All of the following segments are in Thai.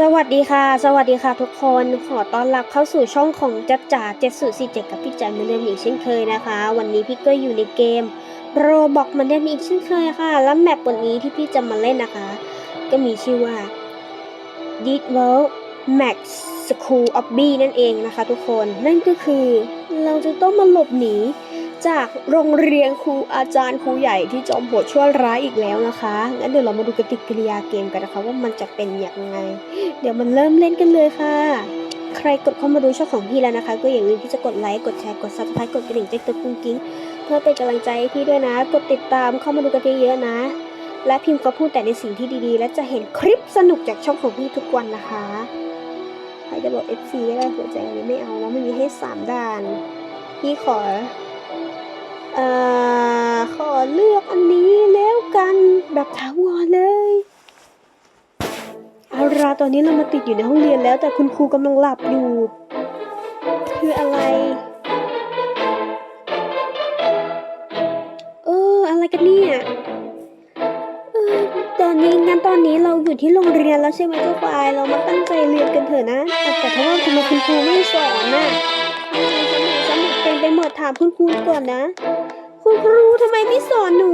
สวัสดีค่ะ สวัสดีค่ะทุกคนขอต้อนรับเข้าสู่ช่องของจัดจ่า7047กับพี่จันเหมือนเดิมอีกเช่นเคยนะคะ วันนี้พี่ก็อยู่ในเกมโรบอกเหมือนเดิมอีกเช่นเคยค่ะ แล้วแมปวันนี้ที่พี่จะมาเล่นนะคะ ก็มีชื่อว่า d e e d w o r l d Max School of B นั่นเองนะคะ ทุกคนนั่นก็คือเราจะต้องมาหลบหนี จากโรงเรียนครูอาจารย์ครูใหญ่ที่จอมโหดชั่วร้ายอีกแล้วนะคะงั้นเดี๋ยวเรามาดูกติกิริยาเกมกันนะคะ ว่ามันจะเป็นอย่างไง เดี๋ยวมันเริ่มเล่นกันเลยค่ะ ใครกดเข้ามาดูช่องของพี่แล้วนะคะ ก็อย่าลืมที่จะกดไลค์กดแชร์กดซับสไครต์กดกระดิ่งแจ้งเตือนกุ้งกิ้งเพื่อเป็นกำลังใจให้พี่ด้วยนะ กดติดตามเข้ามาดูกันเยอะๆนะ และพิมพ์ก็พูดแต่ในสิ่งที่ดีๆ และจะเห็นคลิปสนุกจากช่องของพี่ทุกวันนะคะใครจะบอก FC ก็ได้หัวใจนี้ไม่เอาแล้วไม่มีให้สามด่านพี่ขอ ขอเลือกอันนี้แล้วกันแบบถาวรเลยเอาราตอนนี้เรามาติดอยู่ในห้องเรียนแล้ว แต่คุณครูกำลังหลับอยู่ คืออะไร เออ อะไรกันเนี่ยเออตอนนี้งั้นตอนนี้เราอยู่ที่โรงเรียนแล้วใช่ไหมเจ้าควายเรามาตั้งใจเรียนกันเถอะนะ แต่แต่ถ้าว่าทำไมคุณครูไม่สอนน่ะสมุดสมุดเต็มไปหมดถามคุณครูก่อนนะ คุณครูทำไมไม่สอนหนู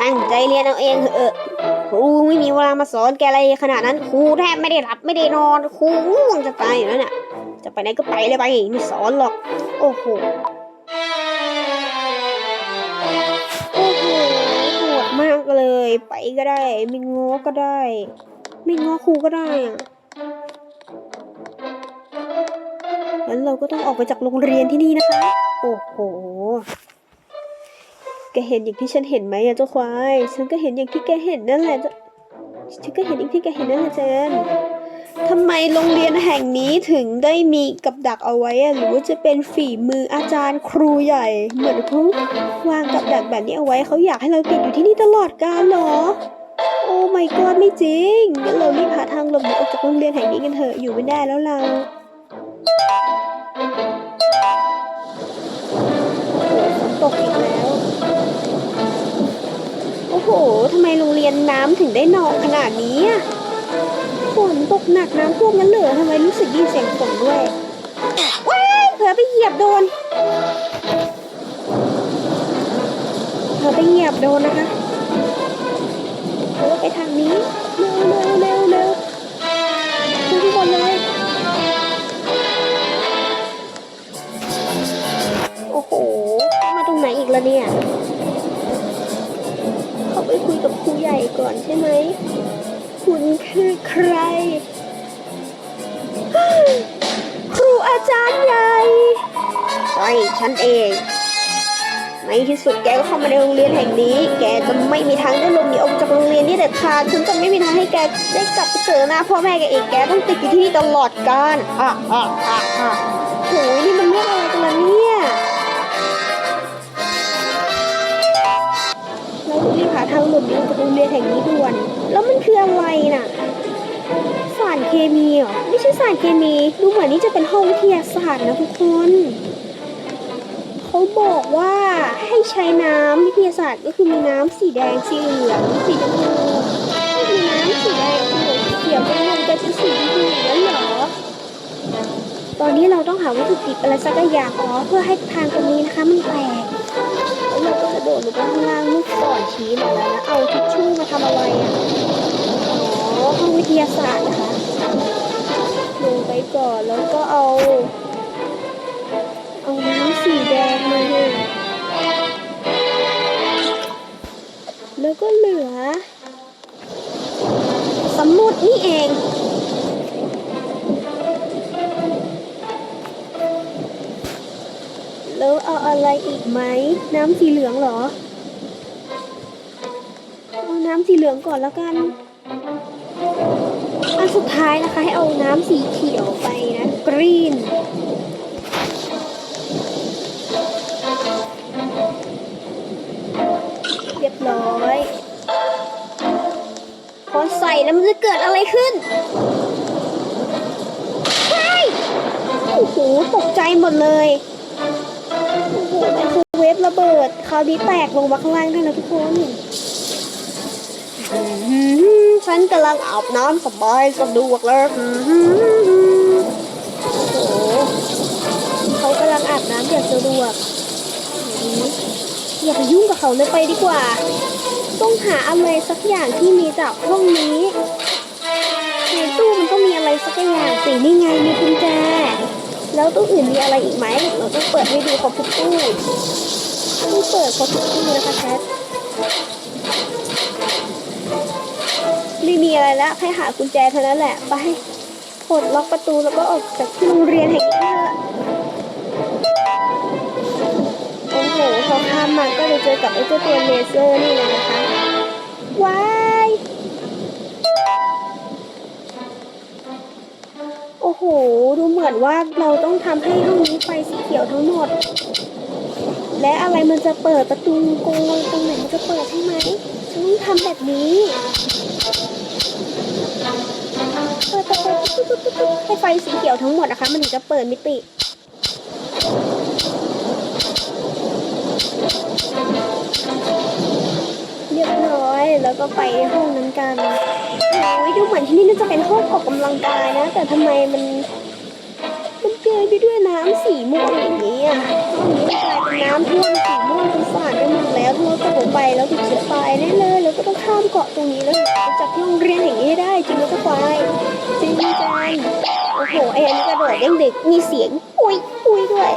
ตั้งใจเรียนเอาเองเถอะครูไม่มีเวลามาสอนแกอะไรขนาดนั้นครูแทบไม่ได้หลับไม่ได้นอนครูง่วงจะตายอยู่แล้วน่ะจะไปไหนก็ไปเลยไปไม่สอนหรอก โอ้โหโอ้โหโหดมากเลย ไปก็ได้ ไม่ง้อก็ได้ ไม่ง้อครูก็ได้อะ งั้นเราก็ต้องออกไปจากโรงเรียนที่นี่นะคะ โอ้โหแกเห็นอย่างที่ฉันเห็นไหมอะเจ้าควาย ฉันก็เห็นอย่างที่แกเห็นนั่นแหละจ้าฉันก็เห็นอย่างที่แกเห็นนั่นแหละเจนทำไมโรงเรียนแห่งนี้ถึงได้มีกับดักเอาไว้อะหรือว่าจะเป็นฝีมืออาจารย์ครูใหญ่ เหมือนเขาวางกับดักแบบนี้เอาไว้เขาอยากให้เราติดอยู่ที่นี่ตลอดกาลเหรอ โอ้ my god ไม่จริงงั้นเรารีบหาทางหลบหนีออกจากโรงเรียนแห่งนี้กันเถอะอยู่ไม่ได้แล้วเรา ตกอีกแล้ว โอ้โห ทำไมโรงเรียนน้ำถึงได้นองขนาดนี้ฝนตกหนักน้ำท่วมนั้นเหรอทำไมรู้สึกด้ยินเสียงฝนด้วยว้ายเผลอไปเหยียบโดนเผลอไปเหยียบโดนนะคะเผลอไปทางนี้ ล้วเนี่ย เขาไปคุยกับครูใหญ่ก่อนใช่ไหม คุณคือใคร ครูอาจารย์ใหญ่ใช่ฉันเองในที่สุดแกก็เข้ามาในโรงเรียนแห่งนี้ แกจะไม่มีทางได้หลบหนีออกจากโรงเรียนนี่เด็ดขาดฉันจะไม่มีทางให้แกได้กลับไปเจอหน้าพ่อแม่แกอีก แกต้องติดอยู่ที่นี่ตลอดกาลอะอะอะอะโหยนี่มันเรื่องอะไรกันล่ะเนี่ย ทางหลบหนีออกจากโรงเรียนแห่งนี้ด่วน แล้วมันคืออะไรน่ะ สารเคมีเหรอ ไม่ใช่สารเคมี ดูเหมือนนี่จะเป็นห้องวิทยาศาสตร์นะทุกคน เขาบอกว่าให้ใช้น้ำวิทยาศาสตร์ก็คือมีน้ำสีแดงสีเหลืองสีชมพูมีน้ำสีแดงสีเหลืองสีเขียวรวมกันเป็นสีชมพูอย่างนั้นเหรอตอนนี้เราต้องหาวัตถุดิบอะไรสักอย่างอ๋อเพื่อให้ทางตรงนี้นะคะมันแตก แล้วเราก็กระโดดลงไปข้างล่างลูกศรชี้มาแล้วนะเอาทิชชู่มาทำอะไรอะอ๋อห้องวิทยาศาสตร์นะคะลงไปก่อนแล้วก็เอา เอาน้ำสีแดงมาเลยแล้วก็เหลือสมุดนี่เอง แล้วเอาอะไรอีกไหม น้ำสีเหลืองเหรอ เอาน้ำสีเหลืองก่อนแล้วกัน อันสุดท้ายนะคะให้เอาน้ำสีเขียวไปนะ กรีนเรียบร้อยพอใส่แล้วมันจะเกิดอะไรขึ้นใช่โอ้โห ตกใจหมดเลย เวฟระเบิดคราวนี้แตกลงมาข้างล่างด้วยนะทุกคนอืมนกำลังอาบน้ำสบายสะดวกเลยเขากำลังอาบน้ำอย่างสะดวกอย่าไปยุ่งกับเขาเลยไปดีกว่า ต้องหาอะไรสักอย่างที่มีจากห้องนี้ในตู้มันต้องมีอะไรสักอย่างสินี่ไงมีกุญแจ แล้วตู้อื่นมีอะไรอีกไหมเราต้องเปิดให้ดูครบทุกตู้ต้องเปิดครบทุกตู้นะคะแคทไม่มีอะไรแล้วแค่หากุญแจเท่านั้นแหละ ไปปลดล็อกประตูแล้วก็ออกจากที่โรงเรียนแห่งนี้เถอะโอ้โหพอข้ามมาก็จะเจอกับไอ้เจ้าตัวเลเซอร์นี่เลยนะคะ ว้า อ้โห ดูเหมือนว่าเราต้องทำให้ห้องนี้ไฟสีเขียวทั้งหมด และอะไรมันจะเปิดประตูโกงตรงไหนมันจะเปิดใช่ไหมฉันต้องทำแบบนี้เปิดเปิดเปิดปุ๊บปุ๊บปุ๊บปุ๊บให้ไฟสีเขียวทั้งหมดนะคะ มันถึงจะเปิดมิติเรียบร้อยแล้วก็ไปห้องนั้นกัน โอ้ยดูเหมือนที่นี่น่าจะเป็นห้องออกกำลังกายนะ แต่ทำไมมันมันเกยไปด้วยน้ำสีม่วงอย่างนี้อะห้องนี้กลายเป็นน้ำท่วมสีม่วงจนสาดไปหมดแล้วถ้าเราตกลงไปแล้วติดเชื้อตายแน่เลยแล้วก็ต้องข้ามเกาะตรงนี้แล้วจากที่โรงเรียนอย่างนี้ให้ได้จริงแล้วก็ควายจริงจังโอ้โหไอ้อันนี้กระโดดยังเด็กมีเสียงปุยปุยด้วย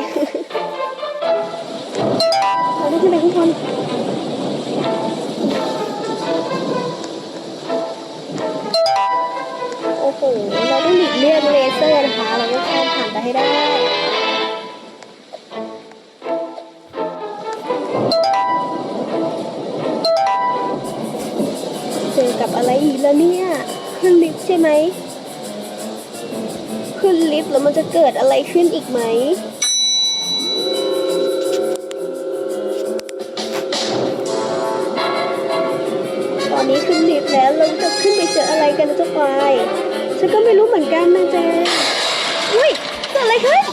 เราได้ขึ้นไปข้างบน เกิดอะไรขึ้นอีกไหม ตอนนี้ขึ้นลิฟต์แล้วเราจะขึ้นไปเจออะไรกันนะเจ้าควายฉันก็ไม่รู้เหมือนกันนะเจนอุ้ยเกิดอะไรขึ้น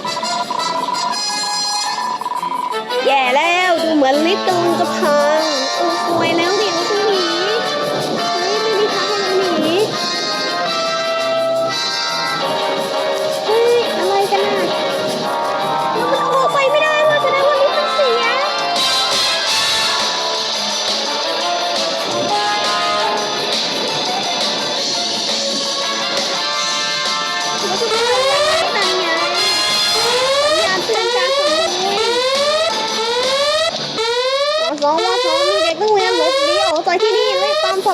แย่แล้วดูเหมือนลิฟต์กำลังจะพังโอ้สวยแล้วดิ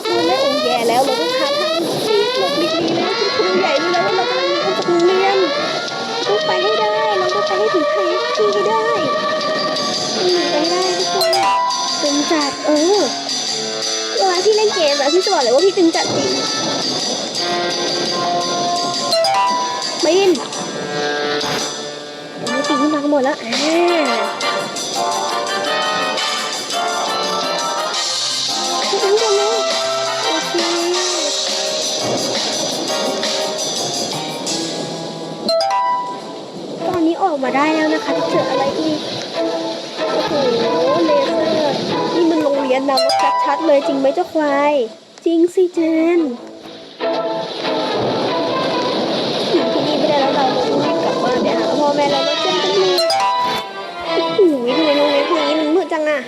เลยตามจับมือเลยโอ้แย่แล้วเราต้องหาทางหลบหลีกหลีกหนีแล้วคุณครูใหญ่รู้แล้วว่าเรากำลังหนีออกจากโรงเรียนต้องไปให้ได้เราต้องไปให้ถึงไทยที่ให้ได้ไปได้ทุกคนตึงจัดเออเวลาที่เล่นเกมแบบพี่จะบอกเลยว่าพี่ตึงจัดจริงบินตอนนี้ปีนขึ้นมากันหมดแล้วอ่า อนนี้ออกมาได้แล้วนะคะจะเจออะไรอีกโอ้โหเลเซอร์นี่มันโรงเรียนนำมาชัดๆเลยจริงไหมเจ้าควายจริงสิเจนอยู่ที่นี่ไม่ได้แล้วเราต้องรีบกลับบ้านไปหาพ่อแม่เราแล้วเจอกันเลยโอ้โหทำไมโรงเรียนพวกนี้มันมืดจังอะ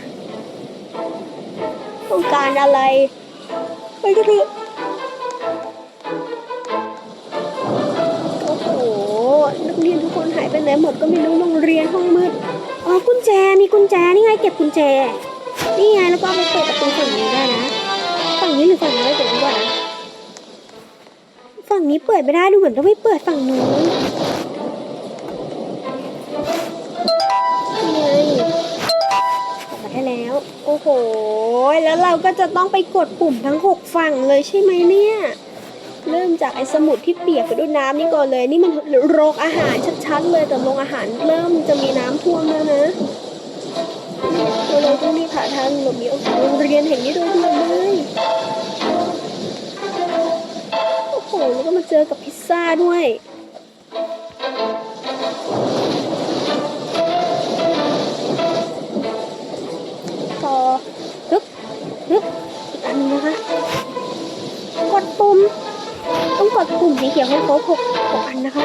ต้องการอะไรไปกันเถอะายไปไหนหมดก็ไม่รู้โรงเรียนห้องมืดอ๋อกุญแจมีกุญแจนี่ไงเก็บกุญแจ นี่ไงแล้วก็เอาไปเปิดประตูฝั่งนี้ได้นะ ฝั่งนี้หรือฝั่งนี้เดี๋ยวดูก่อนนะฝั่งนี้เปิดไม่ได้ดูเหมือนต้องไม่เปิดฝั่งนู้นนี่ไงกลับมาได้แล้ว โอ้โห แล้วเราก็จะต้องไปกดปุ่มทั้งหกฝั่งเลยใช่ไหมเนี่ย เริ่มจากไอ้สมุดที่เปียกไปด้วยน้ำนี่ก่อนเลย นี่มันโรงอาหาร ชัดเลยแต่โรงอาหารเริ่มจะมีน้ำท่วมแล้วนะเราต้องรีบหาทางหลบหนีออกจากโรงเรียนแห่งนี้โดยด่วนเลยโอ้โหแล้วก็มาเจอกับพิซซ่าด้วยต่อฮึบฮึบอีกอันหนึงนะคะกดปุ่มต้องกดปุ่มสีเขียวให้ครบหกหกอันนะคะ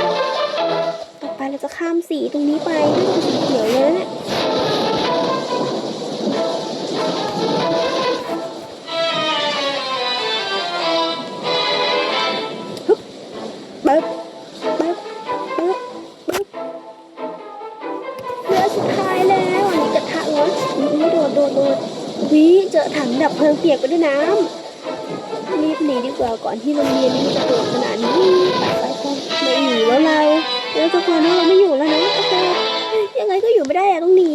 เราจะข้ามสีตรงนี้ไปนั่นคือสีเขียวเลยนะเนี่ยฮึบเบิบเบิบเบิบเบิบเหลือสุดท้ายแล้วอันนี้กระทะร้อนอุ๊ยโดดโดดโดดวิเจอถังดับเพลิงเปียกไปด้วยน้ำรีบหนีดีกว่าก่อนที่โรงเรียนนี้จะโดดขนาดนี้ไปไปไปไม่หนีแล้วเรา แล้วทุกคนเราไม่อยู่แล้วนะโอเคยังไงก็อยู่ไม่ได้อะต้องหนี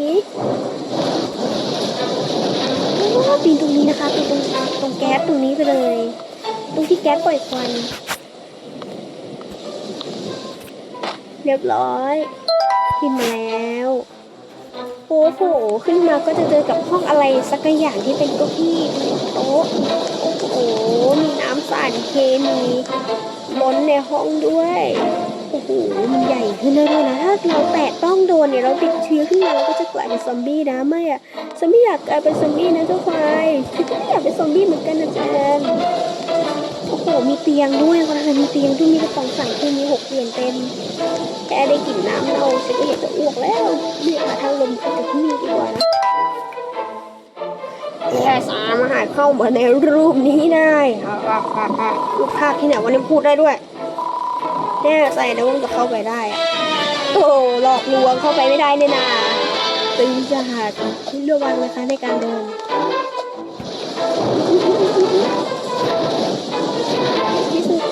ปีนตรงนี้นะคะปีนตรงตรงแก๊สตรงนี้ไปเลย ตรงที่แก๊สปล่อยควันเรียบร้อยขึ้นมาแล้วโอ้โหขึ้นมาก็จะเจอกับห้องอะไรสักอย่างที่เป็นเก้าอี้โต๊ะโอ้โหมีน้ำสารเคมีล้นในห้องด้วย โอ้โหมันใหญ่ขึ้นเรื่อยๆนะถ้าเราแตะต้องโดนเนี่ยเราติดเชื้อขึ้นมาเราก็จะกลายเป็นซอมบี้นะไม่อะฉันไม่อยากกลายเป็นซอมบี้นะเจ้าควายฉันก็ไม่อยากเป็นซอมบี้เหมือนกันนะแจนโอ้โหมีเตียงด้วยวันนั้นมีเตียงด้วยมีกระป๋องใสารเคมีหกเตียงเต็มแค่ได้กลิ่นน้ำเราฉันก็อยากจะอ้วกแล้วเรียกหาทางลมกจากที่นี่ดีกว่านะแค่สามารถเข้ามาในรูปนี้ได้อะอะอะอะรูปภาพที่ไหนวันนี้พูดได้ด้วย แน่ใจนะว่ามันจะเข้าไปได้อะโอ้หลอกลวงเข้าไปไม่ได้เนี่ยนะตึงจะหาที่ระวังนะคะในการเดินที่สุด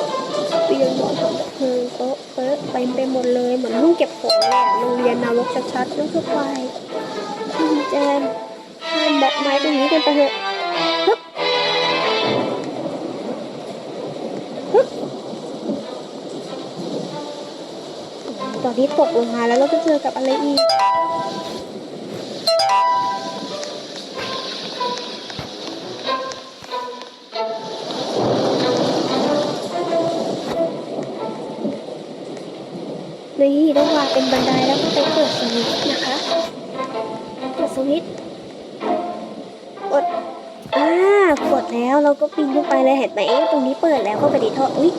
เตียงนอนของดับเลิงโต๊ะเป๊ะเต็มไปหมดเลยเหมือนห้องเก็บของเละโรงเรียนนรกชัดๆแล้วก็ไปคุณแจนข้ามบล็อกไม้ตรงนี้กันไปเถอะ ตอนนี้ตกลงมาแล้วเราก็เจอกับอะไรอีกนี่ต้องวางเป็นบันไดแล้วก็ไปเปิดสวิตช์นะคะเปิดสวิตช์กดอ่ากดแล้วเราก็ปีนขึ้นไปเลยเห็นไหมตรงนี้เปิดแล้วเข้าไปในท่ออุ้ย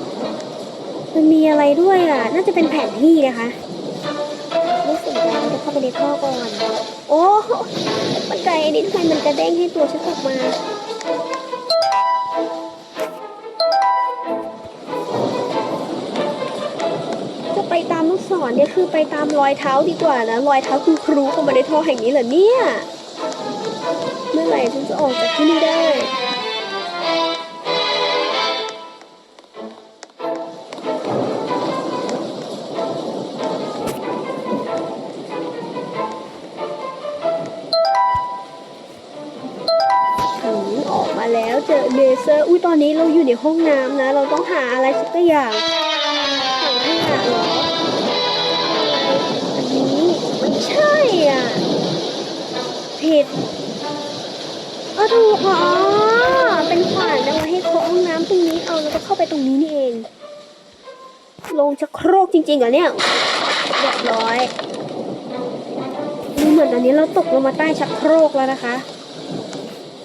มันมีอะไรด้วยอะ น่าจะเป็นแผนที่นะคะรู้สึกว่าเราจะเข้าไปในท่อก่อน โอ้บันไดนี่ทำไมมันกระเด้งให้ตัวฉันออกมาจะไปตามลูกศรเนี่ยคือไปตามรอยเท้าดีกว่านะรอยเท้าคุณครูเข้ามาในท่อแห่งนี้เหรอเนี่ย เมื่อไหร่ฉันจะออกจากที่นี่ได้ อนนี้เราอยู่ในห้องน้ำนะ เราต้องหาอะไรสักอย่างถังขยะเหรออะไรอันนี้ไม่ใช่อะ ผิดเออถูกเหรอเป็นขวานเอาไว้ให้เคาะห้องน้ำตรงนี้เอาแล้วก็เข้าไปตรงนี้นี่เอง ลงชักโครกจริงๆเหรอเนี่ยเรียบร้อยดูเหมือนอันนี้เราตกลงมาใต้ชักโครกแล้วนะคะ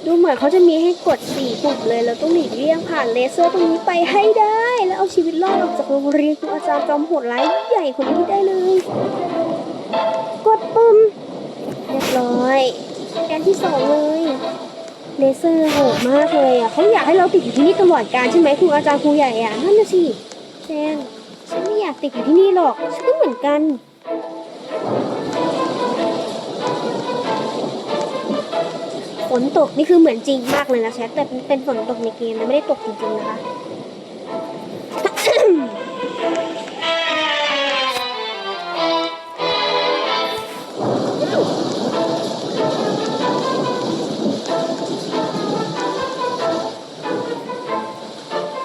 ดูเหมือนเขาจะมีให้กดสี่ปุ่มเลยเราต้องหลีกเลี่ยงผ่านเลเซอร์ตรงนี้ไปให้ได้ แล้วเอาชีวิตรอดออกจากโรงเรียนคุณอาจารย์จอมโหดร้ายใหญ่คนนี้ได้เลย กดปุ่มเรียบร้อยการที่สองเลยเลเซอร์โหดมากเลยอะเขาอยากให้เราติดอยู่ที่นี่ตลอดกาลใช่ไหมครูอาจารย์ครูใหญ่อะนั่นน่ะสิแจงฉันไม่อยากติดอยู่ที่นี่หรอกฉันก็เหมือนกัน ฝนตกนี่คือเหมือนจริงมากเลยนะแชทแต่เป็นฝนตกในเกมนะไม่ได้ตกจริงๆนะคะ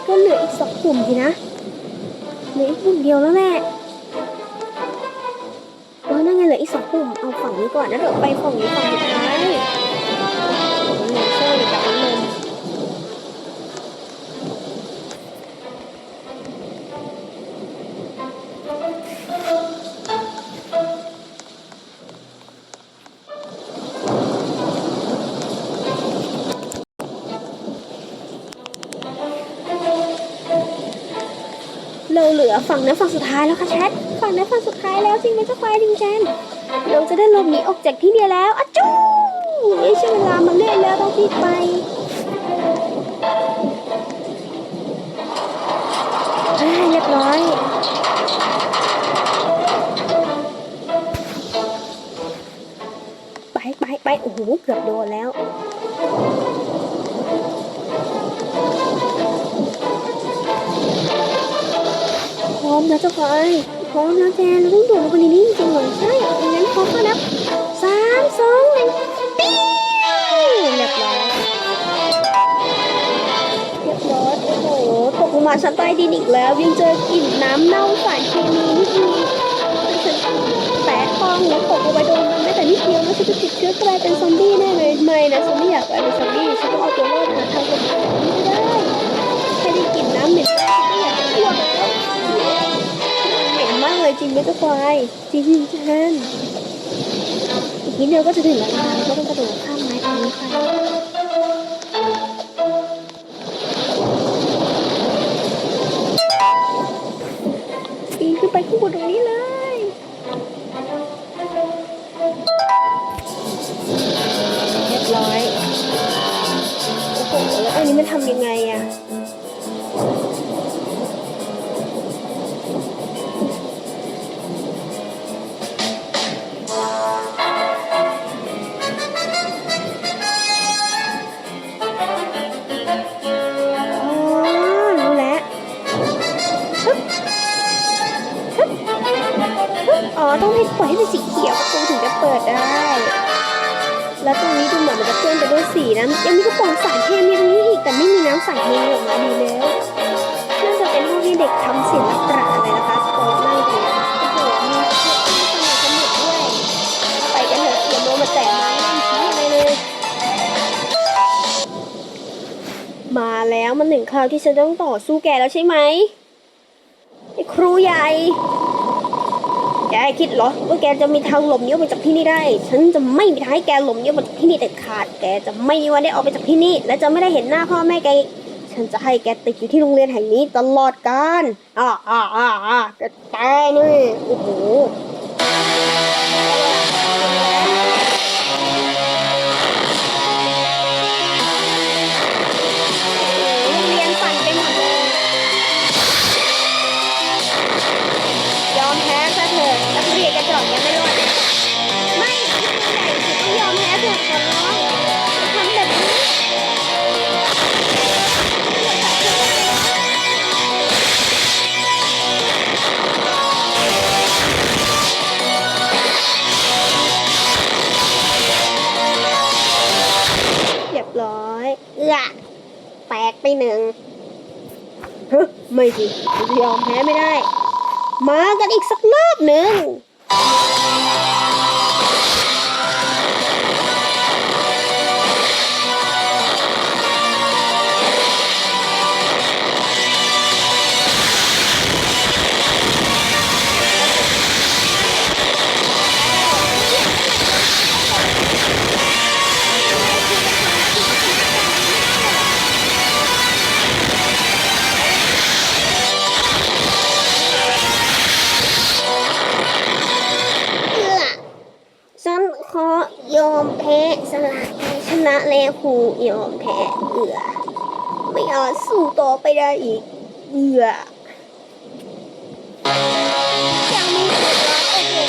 ก็เหลืออีกสองปุ่มทีนะเหลืออีกปุ่มเดียวแล้วแหละเออนั่นไงเหลืออีกสองปุ่มเอาฝั่งนี้ก่อนแล้วเดี๋ยวไปฝั่งนี้ฝั่งสุ อฝั่งนั้นฝั่งสุดท้ายแล้วค่ะแชทฝั่งนั้นฝั่งสุดท้ายแล้วจริงไหมเจ้าควายดิงแจนเราจะได้หลบหนีออกจากที่นี่แล้วอะจู้ไม่ใช่เวลามาเล่นแล้วต้องรีบไปเรียบร้อยไปไปไปโอ้โหเกือบโดนแล้ว มแล้วเจ้าควายพร้อมแล้วแจนเราต้องโดดลงไปในนี้จริงเหรอใช่งั้นพร้อมก็นับสามสองหนึ่งปิ้วเรียบร้อยเรียบร้อยโอ้โหตกลงมาชั้นใต้ดินอีกแล้ว ยังเจอกลิ่นน้ำเน่าสารเคมีนี่อีกฉันแปะฟองแล้วตกลงไปโดนมันไม่แต่นิดเดียวแล้วฉันจะติดเชื้อกลายเป็นซอมบี้แน่เลยไม่นะฉันไม่อยากกลายเป็นซอมบี้ฉันต้องเอาตัวรอดหาทางกฎหมายไม่ได้แค่ได้กลิ่นน้ำเหม็น จริงไหมเจ้าควายจริงจริงจันอีกนิดเดียวก็จะถึงแล้วนะคะก็ต้องกระโดดข้ามไม้ตรงนี้ไปปีนขึ้นไปข้างบนตรงนี้เลยเรียบร้อยโอ้โหแล้วอันนี้มันทำยังไง ต้องให้ปล่อยให้เป็นสีเขียวประตูถึงจะเปิดได้ แล้วตรงนี้ดูเหมือนมันจะเปื้อนไปด้วยสีนะยังมีกระป๋องสารเคมีตรงนี้อีกแต่ไม่มีน้ำสารเคมีออกมาดีแล้วน่าจะเป็นห้องที่เด็กทำศิลปะอะไรนะคะโต๊ะนั่งดูโอ้โหมีเชือกมีสมุดสมุดด้วยไปกันเถอะอย่าโมวมาแตะไม้นั่งชี้อะไรเลย มาแล้วมันถึงคราวที่ฉันต้องต่อสู้แกแล้วใช่ไหมไอ้ครูใหญ่ แกคิดเหรอว่าแกจะมีทางหลบเนีออกไปจากที่นี่ได้ ฉันจะไม่มีทางให้แกหลบเนีออกไปจากที่นี่เด็ดขาด แกจะไม่มีวันได้ออกไปจากที่นี่ และจะไม่ได้เห็นหน้าพ่อแม่แกอีกฉันจะให้แกติดอยู่ที่โรงเรียนแห่งนี้ตลอดกาลอ่าอ่าอ่าอ่าแกตายนี่โอ้โห ร้อยเอื้อแตกไปหนึ่งเฮ้ยไม่สิยอมแพ้ไม่ได้ มากันอีกสักรอบหนึ่ง ฉันขอยอมแพ้สละชนะแล้วครูยอมแพ้เอือไม่อาจสู้ต่อไปได้อีกเอือยังมีสุดโอเค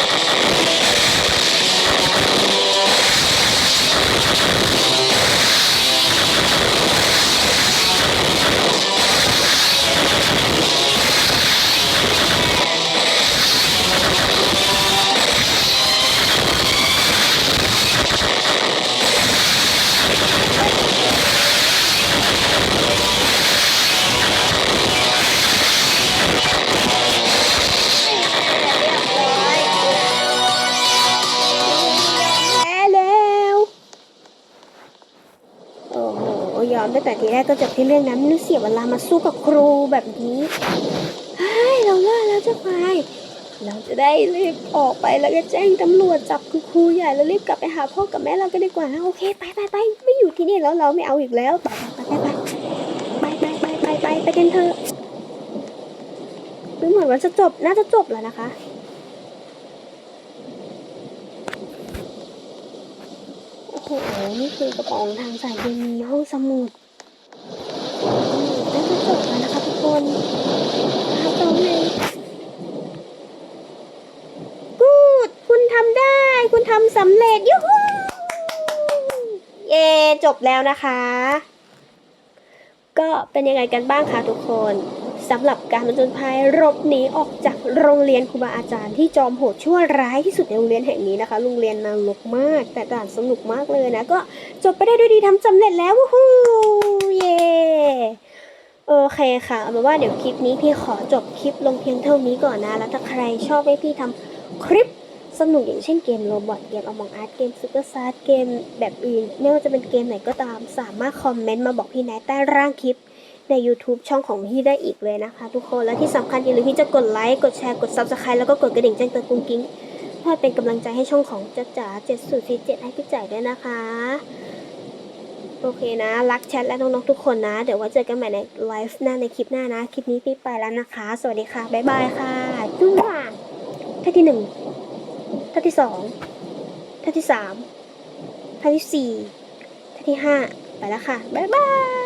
อมตั้งแต่ทีแรกก็จบที่เรื่องนั้นนึกเสียเวลามาสู้กับครูแบบนี้เฮ้ยเราเลิกแล้วเจ้าควายเราจะได้รีบออกไปแล้วก็แจ้งตำรวจจับคุณครูใหญ่แล้วรีบกลับไปหาพ่อกับแม่เราก็ดีกว่าโอเคไปไปไปไม่อยู่ที่นี่แล้วเราไม่เอาอีกแล้วไปไปไปไปไปไปไปไปไปไปกันเถอะดูเหมือนว่าจะจบน่าจะจบแล้วนะคะ โอ้โหนี่คือกระป๋องทางสายเคมีห้องสมุดอืมน่าจะจบแล้วนะคะทุกคนนะคะจบเลยกูดคุณทำได้ คุณทำสำเร็จยูฮูเย่จบแล้วนะคะ ก็เป็นยังไงกันบ้างคะทุกคน สำหรับการผจญภัยหลบหนีออกจากโรงเรียนครูบาอาจารย์ที่จอมโหดชั่วร้ายที่สุดในโรงเรียนแห่งนี้นะคะ โรงเรียนนรกมาก แต่ด่านสนุกมากเลยนะ ก็จบไปได้ด้วยดีทำสำเร็จแล้ววู้ฮู้เย่โอเคค่ะเอาเป็นว่าเดี๋ยวคลิปนี้พี่ขอจบคลิปลงเพียงเท่านี้ก่อนนะ แล้วถ้าใครชอบให้พี่ทำคลิปสนุกอย่างเช่นเกมโรบอทเกมอมองอาร์ตเกมซูเปอร์ซาร์เกมแบบอื่นไม่ว่าจะเป็นเกมไหนก็ตาม สามารถคอมเมนต์มาบอกพี่แนทใต้ร่างคลิป ใน YouTube ช่องของพี่ได้อีกเลยนะคะ ทุกคน และที่สำคัญอย่าลืมที่จะกดไลค์ กดแชร์ กด Subscribe แล้วก็กดกระดิ่งแจ้งเตือนกุ้งกิ้งเพื่อเป็นกำลังใจให้ช่องของจ๊ะจ๋า7047ให้พี่จ่ายด้วยนะคะ โอเคนะ รักแชทและน้องๆทุกคนนะ เดี๋ยวไว้เจอกันใหม่ในไลฟ์หน้าในคลิปหน้านะ คลิปนี้พี่ไปแล้วนะคะ สวัสดีค่ะ บ๊ายบายค่ะจุ๊บท่าที่หนึ่งท่าที่สองท่าที่สามท่าที่สี่ท่าที่ห้าไปแล้วค่ะ บ๊ายบาย